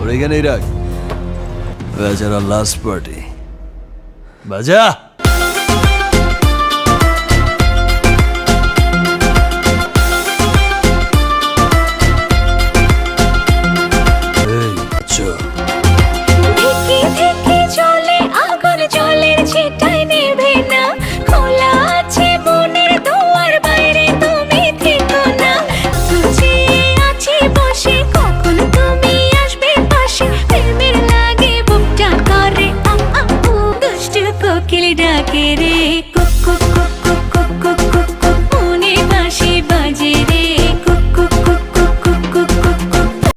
ওর এখানেই রাখ। বেচারা লাস্ট পার্টি বাজা! কোকিল ডাকে রে